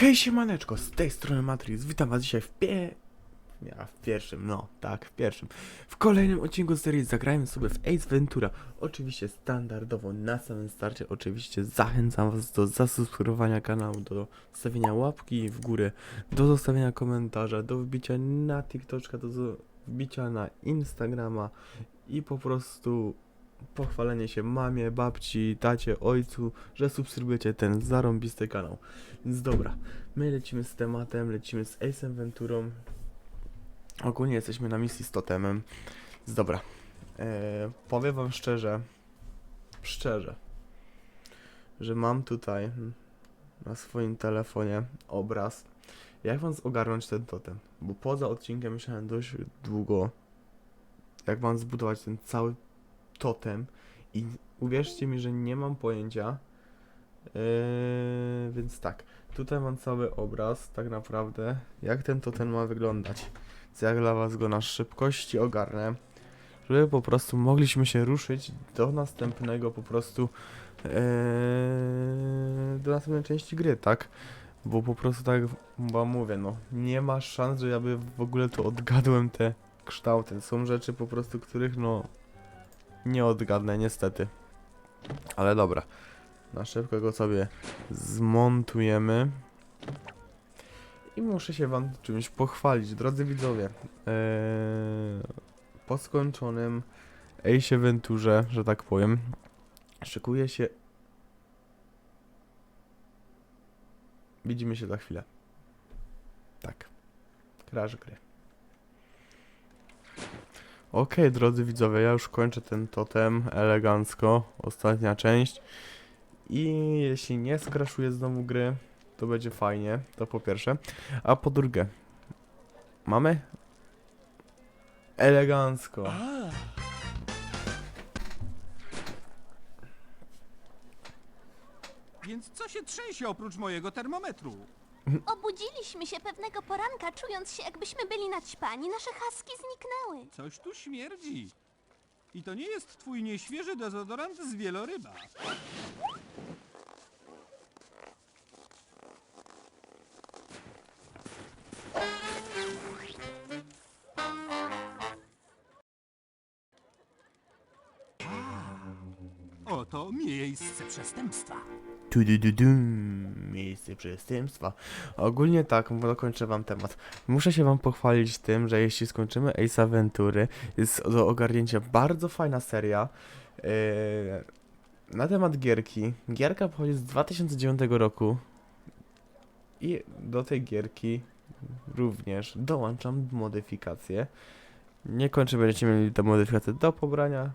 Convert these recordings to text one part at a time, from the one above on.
Hej siemaneczko, z tej strony Matrix, witam was dzisiaj w pie... Ja, w pierwszym, no, tak, w pierwszym. W kolejnym odcinku serii zagrajmy sobie w Ace Ventura. Oczywiście standardowo na samym starcie, oczywiście zachęcam was do zasubskrybowania kanału, do zostawienia łapki w górę, do zostawienia komentarza, do wbicia na TikToka, do wbicia na Instagrama i po prostu pochwalenie się mamie, babci, tacie, ojcu, że subskrybujecie ten zarąbisty kanał. Więc dobra, my lecimy z tematem, lecimy z Ace'em Venturą. Ogólnie jesteśmy na misji z totemem. Więc dobra, e, powiem wam szczerze, szczerze, że mam tutaj na swoim telefonie obraz, jak wam ogarnąć ten totem. Bo poza odcinkiem myślałem dość długo, jak mam zbudować ten cały totem i uwierzcie mi, że nie mam pojęcia. Yy, więc tak, tutaj mam cały obraz, tak naprawdę, jak ten totem ma wyglądać. Więc ja dla was go na szybkości ogarnę, żeby po prostu mogliśmy się ruszyć do następnego po prostu yy, do następnej części gry, tak? Bo po prostu tak wam mówię, no nie ma szans, że ja by w ogóle to odgadłem te kształty. Są rzeczy po prostu, których no nie odgadnę niestety. Ale dobra. Na szybko go sobie zmontujemy. I muszę się wam czymś pochwalić, drodzy widzowie. Eee, po skończonym Ace Venturze, że tak powiem, szykuje się... Widzimy się za chwilę. Tak. Crash gry. Okej, drodzy widzowie, ja już kończę ten totem elegancko. Ostatnia część. I jeśli nie skraszuję znowu gry, to będzie fajnie. To po pierwsze. A po drugie, mamy elegancko. Więc co się trzęsie oprócz mojego termometru? Obudziliśmy się pewnego poranka, czując się jakbyśmy byli naćpani. Nasze haski zniknęły. Coś tu śmierdzi. I to nie jest twój nieświeży dezodorant z wieloryba. Oto miejsce przestępstwa. Tu du du dum, miejsce przestępstwa. Ogólnie tak, dokończę wam temat. Muszę się wam pochwalić tym, że jeśli skończymy Ace Aventury, jest do ogarnięcia bardzo fajna seria. Yy, na temat gierki. Gierka pochodzi z 2009 roku. I do tej gierki również dołączam modyfikacje. Nie kończę, będziecie mieli te modyfikacje do pobrania.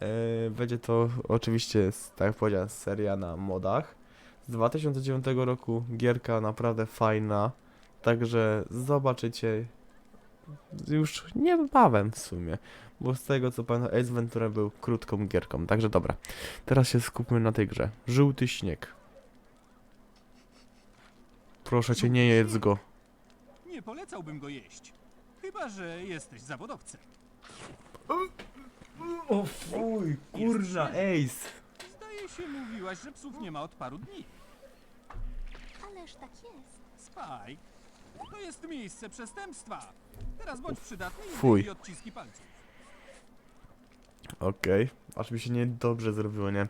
Yy, będzie to oczywiście, tak jak powiedziałem, seria na modach. Z 2009 roku gierka naprawdę fajna. Także zobaczycie już niebawem w sumie. Bo z tego co pamiętam Ace Ventura był krótką gierką. Także dobra. Teraz się skupmy na tej grze. Żółty śnieg. Proszę cię, nie jedz go. Nie polecałbym go jeść. Chyba, że jesteś zawodowcem. O fuj, kurna, Ace. Się, mówiłaś, że psów nie ma od paru dni. Ależ tak jest. Spike, to jest miejsce przestępstwa. Teraz bądź przydatny i Fuj. odciski palców. Okej, aż mi się niedobrze zrobiło, nie?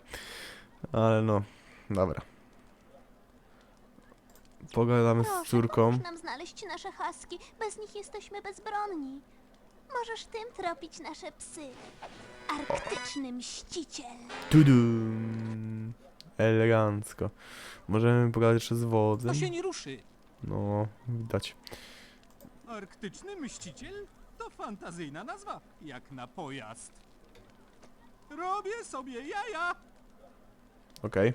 Ale no, dobra. Pogadamy z Proszę, córką. pomóż nam znaleźć nasze haski. Bez nich jesteśmy bezbronni. Możesz tym tropić nasze psy. Arktyczny mściciel. Tudum. Elegancko. Możemy pogadać jeszcze z wodzem. To się nie ruszy. No, widać. Arktyczny mściciel to fantazyjna nazwa, jak na pojazd. Robię sobie jaja. Okej.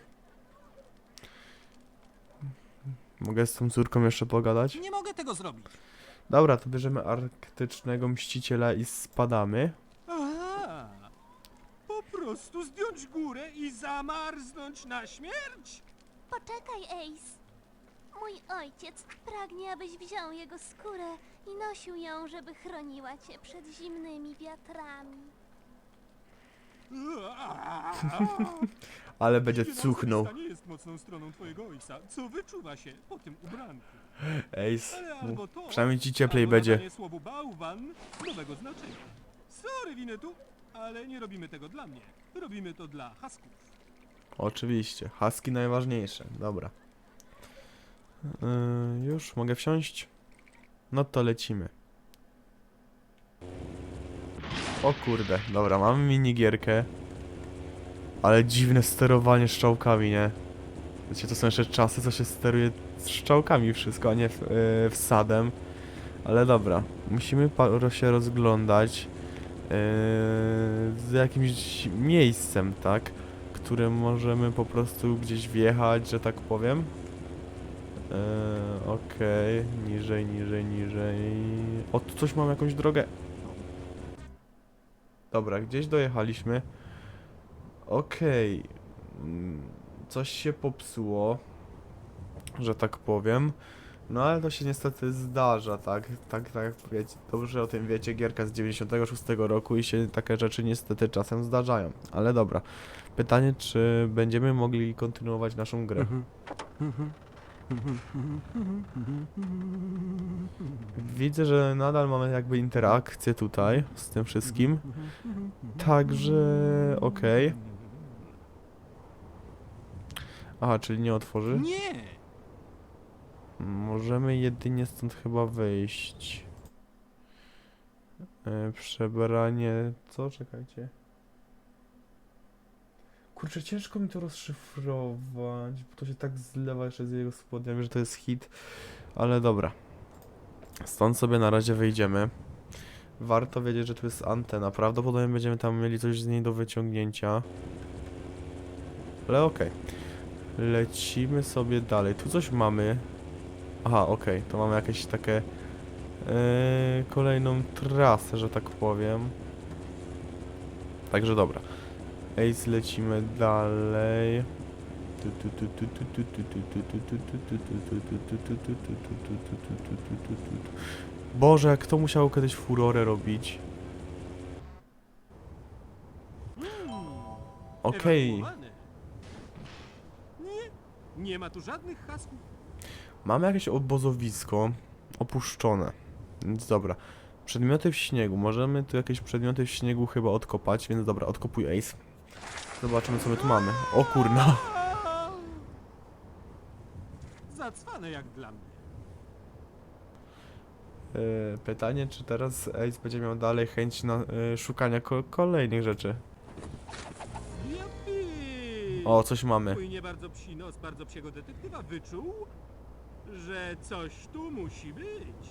Mogę z tą córką jeszcze pogadać? Nie mogę tego zrobić. Dobra, to bierzemy arktycznego mściciela i spadamy. Prostu zdjąć górę i zamarznąć na śmierć? Poczekaj, Ace. Mój ojciec pragnie, abyś wziął jego skórę i nosił ją, żeby chroniła cię przed zimnymi wiatrami. Ale będzie cuchnął. nie jest mocną stroną twojego ojca. Co wyczuwa się po tym ubranku? Ace, Ale albo to, przynajmniej ci cieplej albo będzie. nadanie słowu bałwan nowego znaczenia. Sorry, Winetu, ale nie robimy tego dla mnie. Robimy to dla hasków. Oczywiście. Husky najważniejsze. Dobra. Yy, już mogę wsiąść? No to lecimy. O kurde, dobra, mamy minigierkę. Ale dziwne sterowanie strzałkami, nie? Wiecie, to są jeszcze czasy, co się steruje strzałkami wszystko, a nie yy, wsadem. Ale dobra, musimy się rozglądać z jakimś miejscem, tak? którym możemy po prostu gdzieś wjechać, że tak powiem. Eee, Okej, niżej, niżej, niżej. O, tu coś mam jakąś drogę. Dobra, gdzieś dojechaliśmy. Okej. Mm, Coś się popsuło, że tak powiem. No ale to się niestety zdarza, tak? Tak, tak, wiecie, dobrze o tym wiecie, gierka z 96 roku i się takie rzeczy niestety czasem zdarzają. Ale dobra. Pytanie, czy będziemy mogli kontynuować naszą grę? Widzę, że nadal mamy jakby interakcję tutaj z tym wszystkim. Także okej. Aha, czyli nie otworzy? Nie! Możemy jedynie stąd chyba wyjść. E, przebranie. Co? Czekajcie. Kurczę, ciężko mi to rozszyfrować, bo to się tak zlewa jeszcze z jego spodniami, że to jest hit. Ale dobra. Stąd sobie na razie wyjdziemy. Warto wiedzieć, że tu jest antena. Prawdopodobnie będziemy tam mieli coś z niej do wyciągnięcia. Ale okej. Lecimy sobie dalej. Tu coś mamy. Aha, okej, to mamy jakieś takie e, kolejną trasę, że tak powiem. Także dobra. Ace, lecimy dalej. Boże, jak to musiało kiedyś furorę robić. Okej. Nie, nie ma tu żadnych hasków. Mamy jakieś obozowisko opuszczone. Więc dobra. Przedmioty w śniegu. Możemy tu jakieś przedmioty w śniegu chyba odkopać, więc dobra, odkopuj Ace. Zobaczymy co my tu mamy. O kurna. Zacwane jak dla mnie. E, pytanie, czy teraz Ace będzie miał dalej chęć na e, szukania ko kolejnych rzeczy. Jupi! O, coś mamy. Twój nie bardzo psi nos bardzo psiego detektywa wyczuł, że coś tu musi być.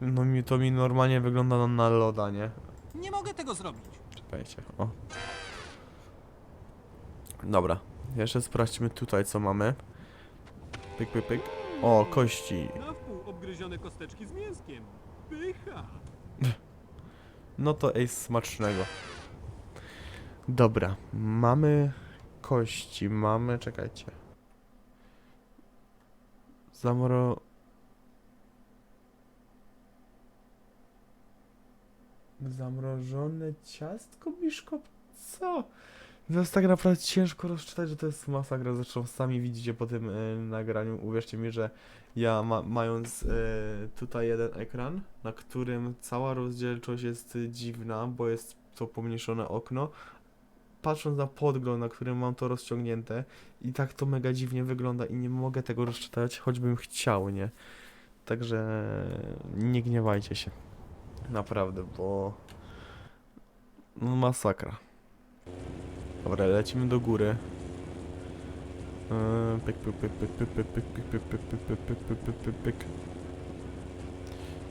No mi to mi normalnie wygląda na, na loda, nie? Nie mogę tego zrobić. Czekajcie, o. Dobra, jeszcze sprawdźmy tutaj co mamy. Pyk, pyk, pyk. O, kości. Na wpół obgryzione kosteczki z mięskiem. Pycha. No to ace smacznego. Dobra, mamy kości, mamy, czekajcie. Zamro... Zamrożone ciastko, biszkop? Co? To jest tak naprawdę ciężko rozczytać, że to jest masakra. Zresztą sami widzicie po tym e, nagraniu. Uwierzcie mi, że ja ma, mając e, tutaj jeden ekran, na którym cała rozdzielczość jest dziwna, bo jest to pomniejszone okno, patrząc na podgląd, na którym mam to rozciągnięte i tak to mega dziwnie wygląda i nie mogę tego rozczytać, choćbym chciał, nie? Także nie gniewajcie się. Naprawdę, bo no masakra. Dobra, lecimy do góry. Eee, pyk, pyk, pyk, pyk, pyk, pyk, pyk, pyk, pyk, pyk, pyk, pyk, pyk, pyk, pyk.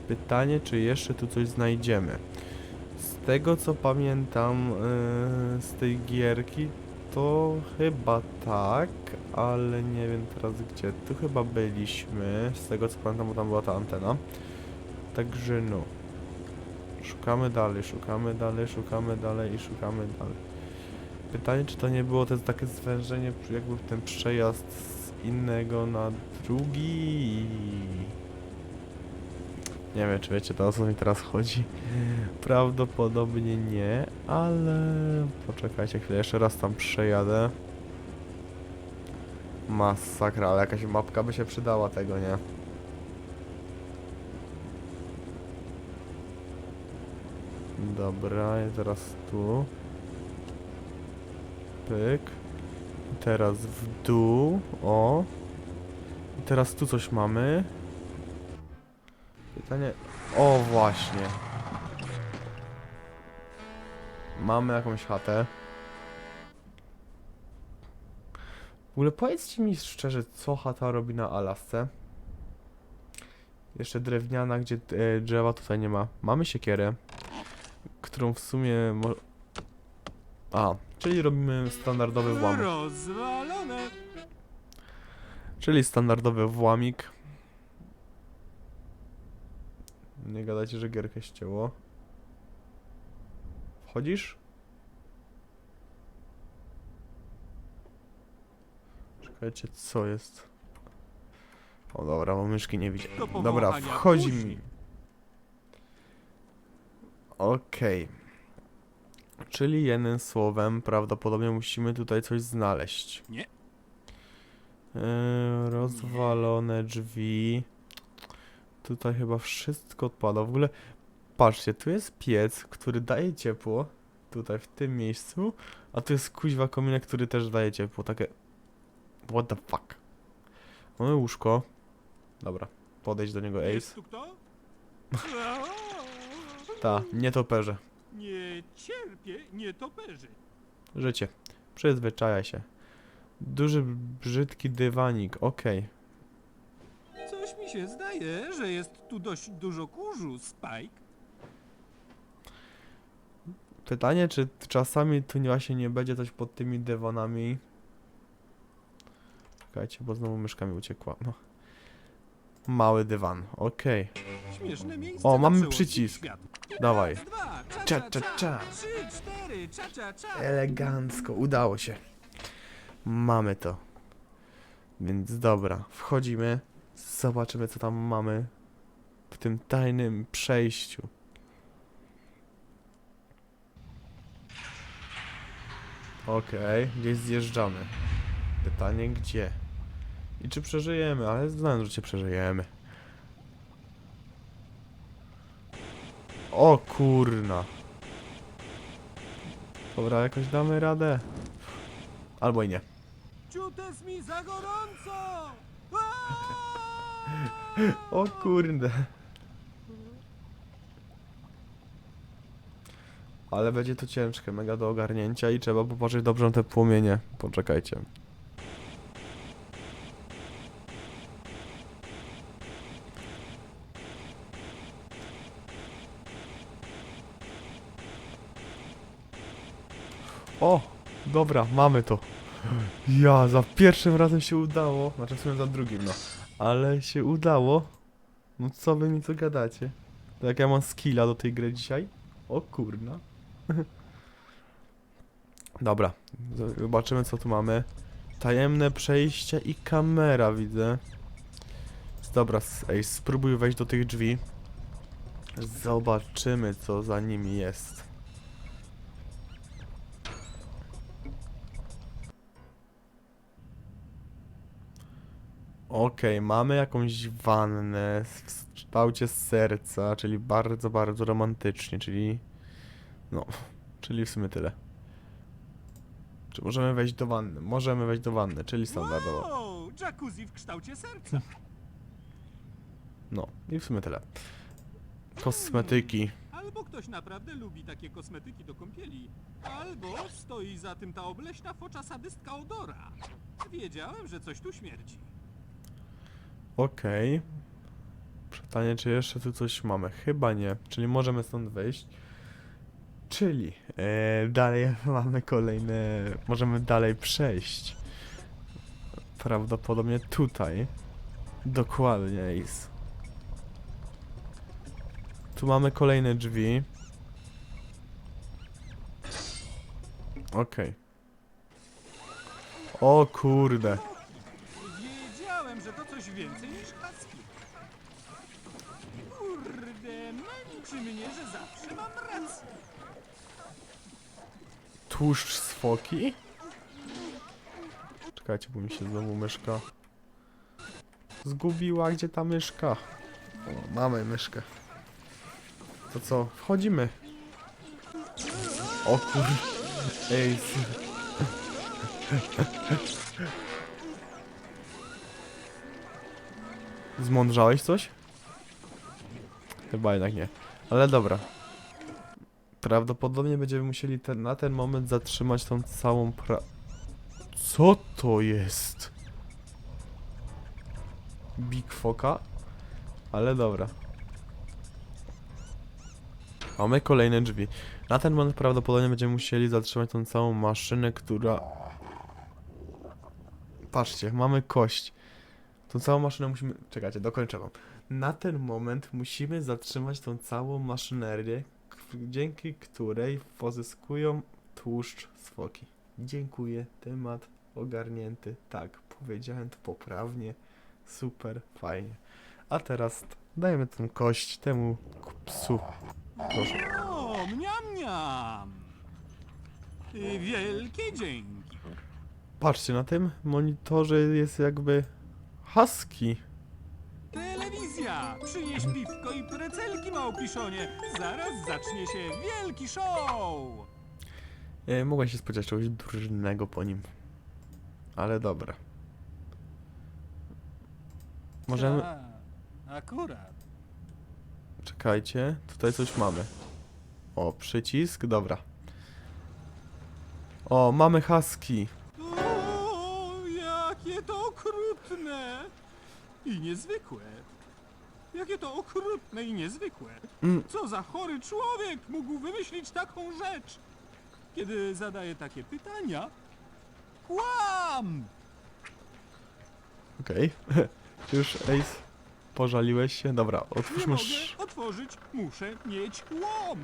Pytanie, czy jeszcze tu coś znajdziemy? Z tego co pamiętam eee, z tej gierki, to chyba tak, ale nie wiem teraz gdzie. Tu chyba byliśmy, z tego co pamiętam, bo tam była ta antena. Także no. Szukamy dalej, szukamy dalej, szukamy dalej i szukamy dalej. Pytanie, czy to nie było też takie zwężenie, jakby ten przejazd z innego na drugi? Nie wiem, czy wiecie to o co mi teraz chodzi. Prawdopodobnie nie, ale poczekajcie chwilę, jeszcze raz tam przejadę. Masakra, ale jakaś mapka by się przydała tego, nie? Dobra, ja teraz tu. Pyk. Teraz w dół, o. I teraz tu coś mamy. Pytanie... O, właśnie. Mamy jakąś chatę. W ogóle powiedzcie mi szczerze, co chata robi na Alasce. Jeszcze drewniana, gdzie e, drzewa tutaj nie ma. Mamy siekierę, którą w sumie... Mo... A, czyli robimy standardowy włam. Rozwalone! Czyli standardowy włamik. Nie gadajcie, że gierkę ścięło. Wchodzisz? Czekajcie, co jest? O dobra, bo myszki nie widzę. Do Dobra, wchodzi mi. Okej. Czyli jednym słowem, prawdopodobnie musimy tutaj coś znaleźć. Nie. Yy, rozwalone drzwi. Tutaj chyba wszystko odpada. W ogóle, patrzcie, tu jest piec, który daje ciepło. Tutaj, w tym miejscu. A tu jest kuźwa kominek, który też daje ciepło. Takie... What the fuck? Mamy łóżko. Dobra, podejdź do niego, Jest Ace. tu kto? Ta, nie toperze. Nie cierpię nietoperzy. Życie. Przyzwyczaja się. Duży, brzydki dywanik, okej. Mi się zdaje, że jest tu dość dużo kurzu, Spike. Pytanie, czy czasami tu nie- właśnie nie będzie coś pod tymi dywanami? Czekajcie, bo znowu myszka mi uciekła. No. Mały dywan, okej. Śmieszne miejsce O, na mamy przycisk. Dawaj. Raz, dwa, cza, Cza, cza, cza, cza. cza. Trzy, cztery, cza, cza, cza. Elegancko, udało się. Mamy to. Więc dobra, wchodzimy. Zobaczymy, co tam mamy w tym tajnym przejściu. Okej, gdzieś zjeżdżamy. Pytanie gdzie? I czy przeżyjemy, ale znam, że cię przeżyjemy. O kurna. Dobra, jakoś damy radę. Albo i nie. Ciut jest mi za gorąco! Aaaa! O kurde. Ale będzie to ciężkie, mega do ogarnięcia i trzeba popatrzeć dobrze na te płomienie. Poczekajcie. O! Dobra, mamy to. Ja, za pierwszym razem się udało. Znaczy w sumie za drugim, no. Ale się udało. No co wy mi tu gadacie? To jak ja mam skilla do tej gry dzisiaj? O kurna. Dobra, zobaczymy co tu mamy. Tajemne przejście i kamera widzę. Dobra, ej, spróbuj wejść do tych drzwi. Zobaczymy co za nimi jest. Okej, mamy jakąś wannę w kształcie serca, czyli bardzo, bardzo romantycznie, czyli... No, czyli w sumie tyle. Czy możemy wejść do wanny? Możemy wejść do wanny, czyli standardowo. Wow, jacuzzi w kształcie serca. No, i w sumie tyle. Kosmetyki. Albo ktoś naprawdę lubi takie kosmetyki do kąpieli, albo stoi za tym ta obleśna focza sadystka Odora. Wiedziałem, że coś tu śmierdzi. Okej. Pytanie, czy jeszcze tu coś mamy? Chyba nie, czyli możemy stąd wyjść. Czyli e, dalej mamy kolejne. Możemy dalej przejść. Prawdopodobnie tutaj. Dokładnie, Ace. Tu mamy kolejne drzwi. Okej. O kurde. Więcej niż husky. Kurde, męczy mnie, że zawsze mam rację. Tłuszcz z foki? Czekajcie, bo mi się znowu myszka zgubiła. Gdzie ta myszka? O, mamy myszkę. To co? Wchodzimy. O kur... Ej. Zmądrzałeś coś? Chyba jednak nie. Ale dobra. Prawdopodobnie będziemy musieli ten, na ten moment zatrzymać tą całą pra... Co to jest? Big Foka? Ale dobra. Mamy kolejne drzwi. Na ten moment prawdopodobnie będziemy musieli zatrzymać tą całą maszynę, która... Patrzcie, mamy kość. Tą całą maszynę musimy... Czekajcie, dokończę wam. Na ten moment musimy zatrzymać tą całą maszynerię, dzięki której pozyskują tłuszcz z foki. Dziękuję, temat ogarnięty. Tak, powiedziałem to poprawnie. Super, fajnie. A teraz dajemy tę kość temu psu. Proszę. O, mniam, mniam. Wielkie dzięki. Patrzcie, na tym monitorze jest jakby husky. Telewizja! Przynieś piwko i precelki, małpiszonie. Zaraz zacznie się wielki show. E, mogłem się spodziewać czegoś durnego po nim. Ale dobra. Możemy... Ta, akurat. Czekajcie, tutaj coś mamy. O, przycisk, dobra. O, mamy husky. I niezwykłe. Jakie to okrutne i niezwykłe. Mm, Co za chory człowiek mógł wymyślić taką rzecz? Kiedy zadaje takie pytania, kłam! Okej. Już, Ace, pożaliłeś się? Dobra, Nie otwórzmy... mogę otworzyć, muszę mieć łom.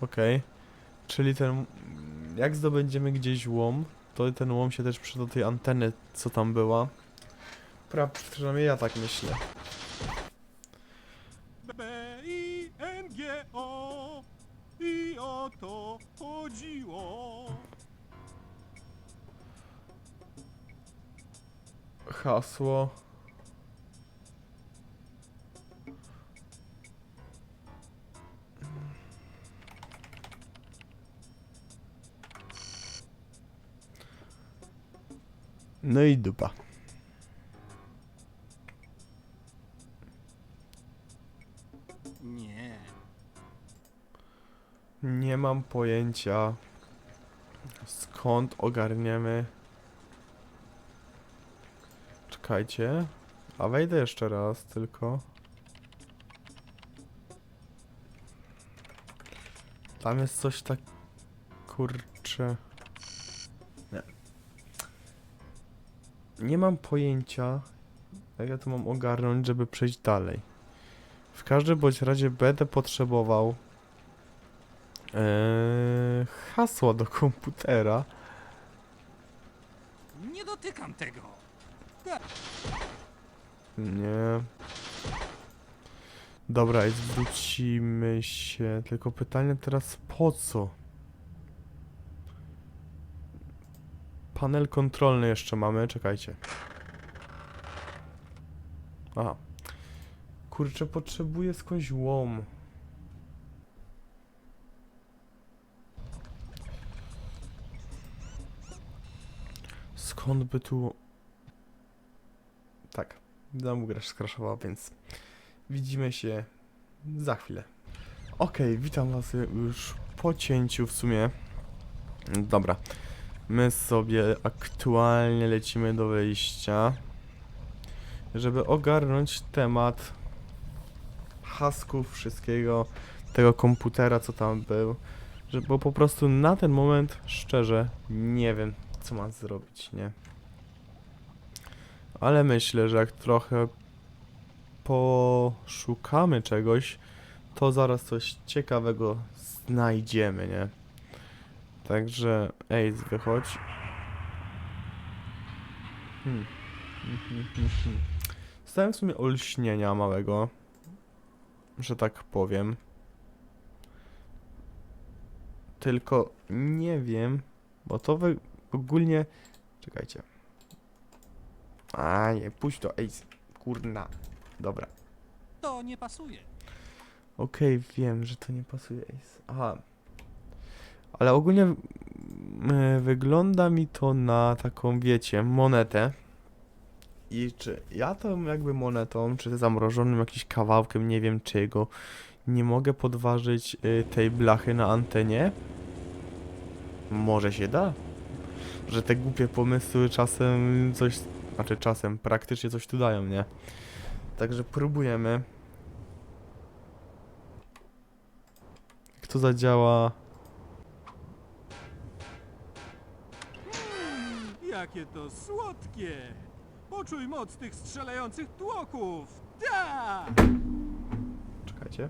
Okej. Czyli ten... Jak zdobędziemy gdzieś łom, to ten łom się też przyda do tej anteny, co tam była. Pra, przynajmniej ja tak myślę. B-I-N-G-O i o to chodziło. Hasło... No i dupa. Nie. Nie mam pojęcia skąd ogarniemy. Czekajcie. A wejdę jeszcze raz tylko. Tam jest coś tak kurcze. Nie mam pojęcia jak ja to mam ogarnąć, żeby przejść dalej. W każdym bądź razie będę potrzebował Eee, hasła do komputera. Nie dotykam tego. Nie. Dobra, i zwrócimy się. Tylko pytanie teraz po co? Panel kontrolny jeszcze mamy, czekajcie. Aha. Kurczę, potrzebuję skądś łom. Skąd by tu... Tak, znowu gra się skraszowała, więc widzimy się za chwilę. Okej, witam was już po cięciu w sumie. Dobra, my sobie aktualnie lecimy do wyjścia, żeby ogarnąć temat hasków, wszystkiego, tego komputera, co tam był, że, bo po prostu na ten moment, szczerze, nie wiem, co mam zrobić, nie? Ale myślę, że jak trochę poszukamy czegoś, to zaraz coś ciekawego znajdziemy, nie? Także, ej, wychodź. Hmm. Dostałem w sumie olśnienia małego, że tak powiem. Tylko nie wiem, bo to wy ogólnie... Czekajcie. A nie, puść to, ej, kurna. Dobra. To nie pasuje. Okej, wiem, że to nie pasuje. Ace. Aha. Ale ogólnie mm, wygląda mi to na taką, wiecie, monetę. I czy ja tą jakby monetą, czy zamrożonym jakimś kawałkiem, nie wiem czego, nie mogę podważyć y, tej blachy na antenie? Może się da? Że te głupie pomysły czasem coś, znaczy czasem praktycznie coś tu dają, nie? Także próbujemy. Jak to zadziała? Jakie to słodkie! Poczuj moc tych strzelających tłoków! Da! Czekajcie.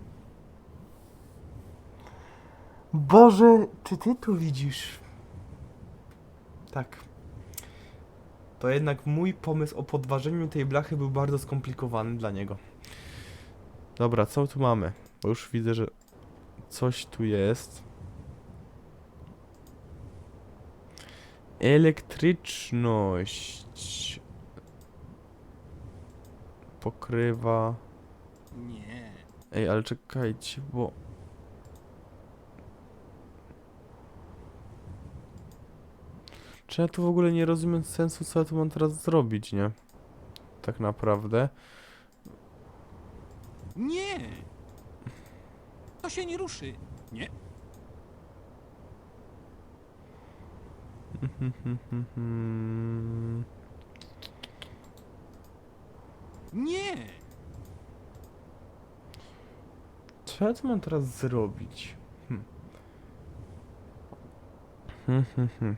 Boże, czy ty tu widzisz? Tak. To jednak mój pomysł o podważeniu tej blachy był bardzo skomplikowany dla niego. Dobra, co tu mamy? Bo już widzę, że coś tu jest. Elektryczność. Pokrywa. Nie. Ej, ale czekajcie, bo... Czy ja tu w ogóle nie rozumiem sensu, co ja tu mam teraz zrobić, nie? Tak naprawdę. Nie! To się nie ruszy. Nie. Nie! Co ja tu mam teraz zrobić? Hmm. Hmm.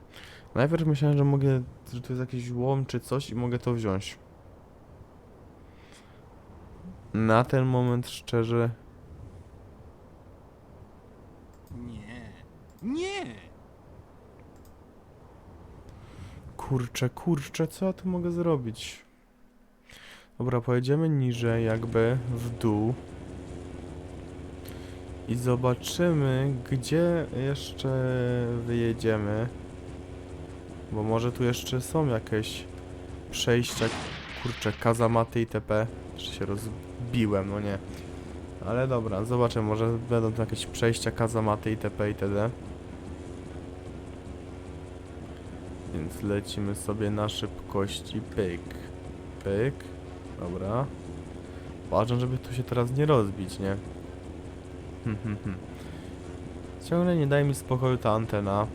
Najpierw myślałem, że mogę, że tu jest jakiś łom czy coś i mogę to wziąć. Na ten moment szczerze Nie. Nie! Kurczę, kurczę, co ja tu mogę zrobić? Dobra, pojedziemy niżej, jakby w dół. I zobaczymy, gdzie jeszcze wyjedziemy. Bo może tu jeszcze są jakieś przejścia. Kurczę, kazamaty itp. Jeszcze się rozbiłem, no nie. Ale dobra, zobaczę, może będą tu jakieś przejścia, kazamaty itp. itd. Więc lecimy sobie na szybkości. Pyk. Pyk. Dobra. Uważam, żeby tu się teraz nie rozbić, nie? Hmm, hmm, hmm. Ciągle nie daje mi spokoju ta antena.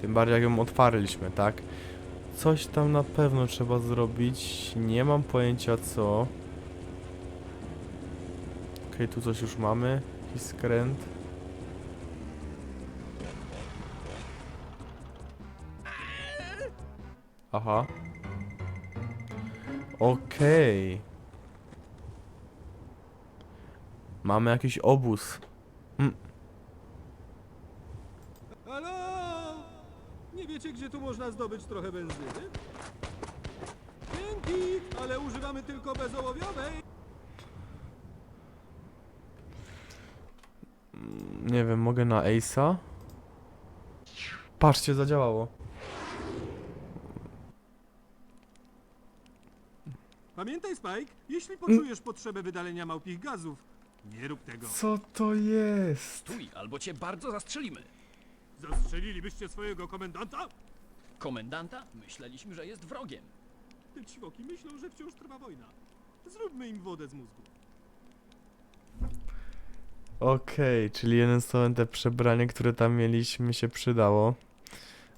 Tym bardziej jak ją otwarliśmy, tak? Coś tam na pewno trzeba zrobić. Nie mam pojęcia co. Okej, tu coś już mamy. Jakiś skręt. Aha. Okej. Mamy jakiś obóz. Halo! Nie wiecie, gdzie tu można zdobyć trochę benzyny? Dzięki, ale używamy tylko bezołowiowej. Nie wiem, mogę na Ace'a? Patrzcie, zadziałało. Pamiętaj, Spike, jeśli poczujesz potrzebę wydalenia małpich gazów, nie rób tego. Co to jest? Stój, albo cię bardzo zastrzelimy. Zastrzelilibyście swojego komendanta? Komendanta? Myśleliśmy, że jest wrogiem. Te ćwoki myślą, że wciąż trwa wojna. Zróbmy im wodę z mózgu. Okej, czyli jeden z te przebranie, które tam mieliśmy się przydało.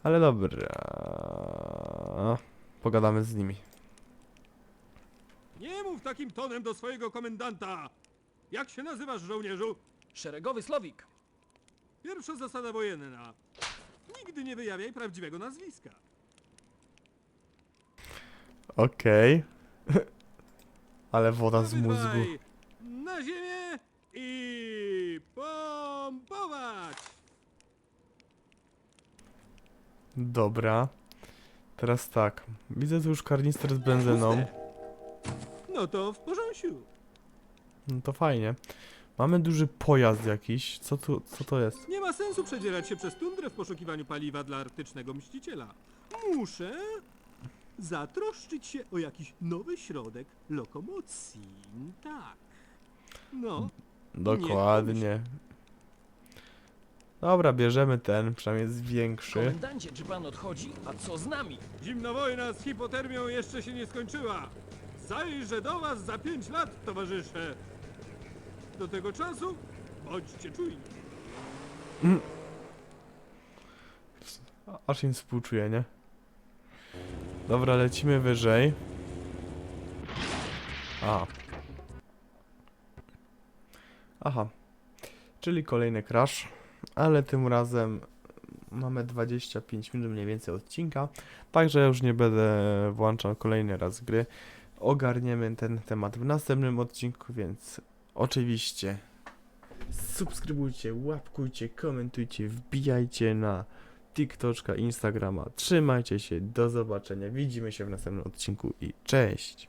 Ale dobra. Pogadamy z nimi. Mów takim tonem do swojego komendanta! Jak się nazywasz, żołnierzu? Szeregowy Slowik. Pierwsza zasada wojenna. Nigdy nie wyjawiaj prawdziwego nazwiska. Okej. Ale woda z mózgu. Obydwaj Na ziemię i pompować! Dobra. Teraz tak. Widzę tu już karnister z benzyną. Puste. No to w porządku. No to fajnie. Mamy duży pojazd jakiś. Co tu, co to jest? Nie ma sensu przedzierać się przez tundrę w poszukiwaniu paliwa dla arktycznego mściciela. Muszę zatroszczyć się o jakiś nowy środek lokomocji. Tak. No, Dokładnie. Dobra, bierzemy ten, przynajmniej jest większy. Komendancie, czy pan odchodzi? A co z nami? zimna wojna z hipotermią jeszcze się nie skończyła. Zajrzę do was za pięć lat, towarzysze. Do tego czasu bądźcie czujni. Aż im współczuję, nie? Dobra, lecimy wyżej. A. Aha. Czyli kolejny crash, ale tym razem mamy 25 minut mniej więcej odcinka, także już nie będę włączał kolejny raz gry. Ogarniemy ten temat w następnym odcinku, więc oczywiście subskrybujcie, łapkujcie, komentujcie, wbijajcie na TikToczka, Instagrama. Trzymajcie się, do zobaczenia. Widzimy się w następnym odcinku i cześć!